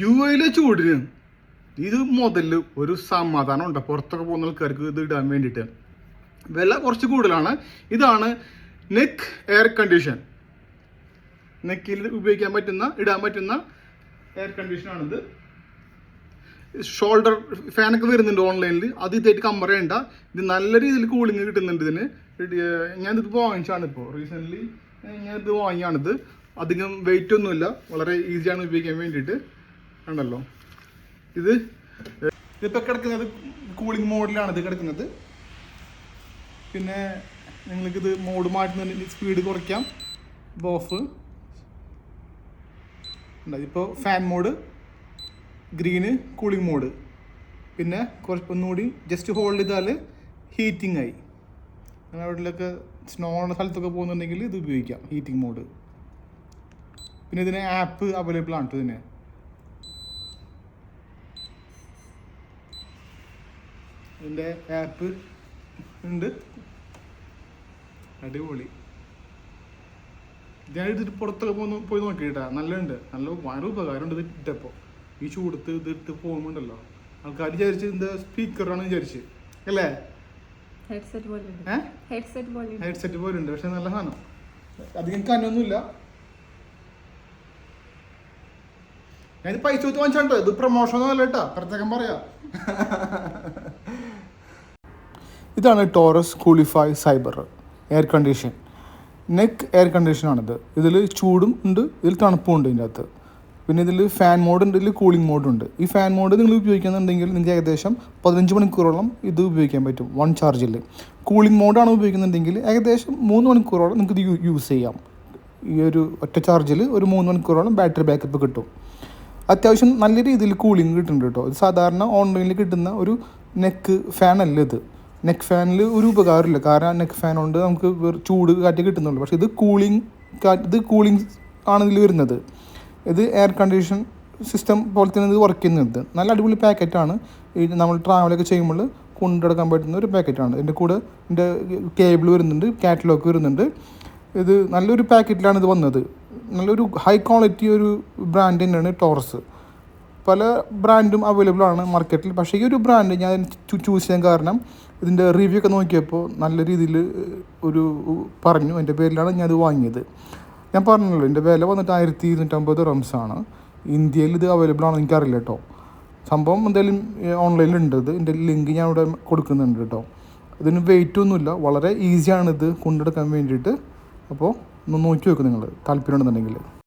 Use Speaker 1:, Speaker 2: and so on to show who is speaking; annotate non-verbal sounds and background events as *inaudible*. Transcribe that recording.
Speaker 1: U എയിലെ ചൂടിന് ഇത് മുതൽ ഒരു സമാധാനം ഉണ്ട് പുറത്തൊക്കെ പോകുന്ന ആൾക്കാർക്ക് ഇത് ഇടാൻ വേണ്ടിയിട്ട്. വില കുറച്ച് കൂടുതലാണ്. ഇതാണ് നെക്ക് എയർ കണ്ടീഷൻ. നെക്കിൽ ഉപയോഗിക്കാൻ പറ്റുന്ന ഇടാൻ പറ്റുന്ന എയർ കണ്ടീഷനാണിത് ഷോൾഡർ ഫാനൊക്കെ വരുന്നുണ്ട് ഓൺലൈനിൽ. അത് ഇതായിട്ട് കമ്പർ ചെയ്യണ്ട. ഇത് നല്ല രീതിയിൽ കൂളിംഗ് കിട്ടുന്നുണ്ട് ഇതിന്. ഞാനിത് വാങ്ങിച്ചാണ് ഇപ്പോൾ റീസെന്റ്ലി ഞാനിത് വാങ്ങിയാണിത്. അധികം വെയിറ്റ് ഒന്നുമില്ല. വളരെ ഈസിയാണ് ഉപയോഗിക്കാൻ വേണ്ടിയിട്ട്. ഉണ്ടല്ലോ. ഇത് ഇതിപ്പോൾ കിടക്കുന്നത് കൂളിംഗ് മോഡിലാണ് ഇത് കിടക്കുന്നത്. പിന്നെ നിങ്ങൾക്കിത് മോഡ് മാറ്റുന്നതിന് സ്പീഡ് കുറയ്ക്കാം. ബോഫ് ഇപ്പോൾ fan mode green cooling mode പിന്നെ കുറച്ച് ഒന്നുകൂടി ജസ്റ്റ് ഹോൾഡ് ചെയ്താൽ ഹീറ്റിംഗ് ആയി. അങ്ങനെ അവിടെയൊക്കെ സ്നോ ഉള്ള സ്ഥലത്തൊക്കെ പോകുന്നുണ്ടെങ്കിൽ ഇത് ഉപയോഗിക്കാം ഹീറ്റിംഗ് മോഡ് പിന്നെ ഇതിന് ആപ്പ് അവൈലബിൾ ആണ് ഇതിന്. ഇതിന്റെ ആപ്പ് ഉണ്ട്. അടിപൊളി. ഞാൻ ഇതിട്ട് പുറത്തൊക്കെ പോയി പോയി നോക്കിയിട്ടാ. നല്ലുണ്ട്. നല്ല വളരെ ഉപകാരമുണ്ട് ഇത് ഇട്ടപ്പോൾ ഈ ചൂടത്ത് ഇത് ഇട്ട് പോകുമ്പോണ്ടല്ലോ ആൾക്കാർ വിചാരിച്ച് എന്താ സ്പീക്കറാണ് വിചാരിച്ച്. അല്ലേ?
Speaker 2: ഹെഡ്സെറ്റ് പോലെ ഉണ്ട്.
Speaker 1: പക്ഷെ നല്ല സാധനം. അധികം കനൊന്നുമില്ല. ഞാനിത് പൈസ കൊടുത്ത് വാങ്ങിച്ചാട്ടോ ഇത് പ്രൊമോഷൻ ഒന്നും അല്ല കേട്ടോ. പ്രത്യേകം പറയാം. *laughs* ഇതാണ് Taurus Coolify cyber air condition neck air കണ്ടീഷനാണിത് ഇതിൽ ചൂടും ഉണ്ട് ഇതിൽ തണുപ്പും ഉണ്ട് ഇതിന്റെ അകത്ത്. പിന്നെ ഇതിൽ ഫാൻ മോഡ് ഉണ്ട് ഇതിൽ കൂളിംഗ് മോഡ് ഉണ്ട്. ഈ ഫാൻ മോഡ് നിങ്ങൾ ഉപയോഗിക്കുന്നുണ്ടെങ്കിൽ നിങ്ങൾക്ക് ഏകദേശം പതിനഞ്ച് മണിക്കൂറോളം ഇത് ഉപയോഗിക്കാൻ പറ്റും വൺ ചാർജിൽ കൂളിംഗ് മോഡാണ് ഉപയോഗിക്കുന്നുണ്ടെങ്കിൽ ഏകദേശം മൂന്ന് മണിക്കൂറോളം നിങ്ങൾക്ക് ഇത് യൂസ് ചെയ്യാം. ഈ ഒരു ഒറ്റ ചാർജിൽ ഒരു മൂന്ന് മണിക്കൂറോളം ബാറ്ററി ബാക്കപ്പ് കിട്ടും. അത്യാവശ്യം നല്ല രീതിയിൽ കൂളിംഗ് കിട്ടുന്നുണ്ട് കേട്ടോ. ഇത് സാധാരണ ഓൺലൈനിൽ കിട്ടുന്ന ഒരു നെക്ക് ഫാനല്ല ഇത്. നെക്ക് ഫാനിൽ ഒരു ഉപകാരമില്ല. കാരണം നെക്ക് ഫാൻ കൊണ്ട് നമുക്ക് ചൂട് കാറ്റ് കിട്ടുന്നുള്ളൂ പക്ഷേ ഇത് കൂളിംഗ് കാറ്റ് ഇത് കൂളിംഗ് ആണ് ഇതിൽ വരുന്നത്. ഇത് എയർ കണ്ടീഷൻ സിസ്റ്റം പോലെ തന്നെ ഇത് വർക്ക് ചെയ്യുന്നത് നല്ല അടിപൊളി പാക്കറ്റാണ് നമ്മൾ ട്രാവലൊക്കെ ചെയ്യുമ്പോൾ കൊണ്ടെടുക്കാൻ പറ്റുന്ന ഒരു പാക്കറ്റാണ് ഇതിന്റെ കൂടെ ഇതിന്റെ കേബിൾ വരുന്നുണ്ട് കാറ്റലോഗ് വരുന്നുണ്ട്. ഇത് നല്ലൊരു പാക്കറ്റിലാണ് ഇത് വന്നത്. നല്ലൊരു ഹൈ ക്വാളിറ്റി ഒരു ബ്രാൻഡ് തന്നെയാണ് ടോറസ് പല ബ്രാൻഡും അവൈലബിൾ ആണ് മാർക്കറ്റിൽ പക്ഷേ ഈ ഒരു ബ്രാൻഡ് ഞാൻ ചൂസ് ചെയ്യാൻ കാരണം ഇതിന്റെ റിവ്യൂ ഒക്കെ നോക്കിയപ്പോൾ നല്ല രീതിയിൽ ഒരു പറഞ്ഞു. എന്റെ പേരിലാണ് ഞാൻ ഇത് വാങ്ങിയത്. ഞാൻ പറഞ്ഞല്ലോ എന്റെ വില വന്നിട്ട് ആയിരത്തി ഇരുന്നൂറ്റമ്പത് റംസ് ആണ്. ഇന്ത്യയിൽ ഇത് അവൈലബിൾ ആണോ എനിക്കറിയില്ല കേട്ടോ. സംഭവം എന്തായാലും ഓൺലൈനിൽ ഉണ്ട് ഇത്. എന്റെ ലിങ്ക് ഞാൻ ഇവിടെ കൊടുക്കുന്നുണ്ട് കേട്ടോ. ഇതിന് വെയിറ്റ് ഒന്നുമില്ല. വളരെ ഈസിയാണിത് കൊണ്ടെടുക്കാൻ വേണ്ടിയിട്ട്. അപ്പോൾ ഒന്ന് നോക്കി വെക്കും നിങ്ങൾ താല്പര്യം ഉണ്ടെന്നുണ്ടെങ്കിൽ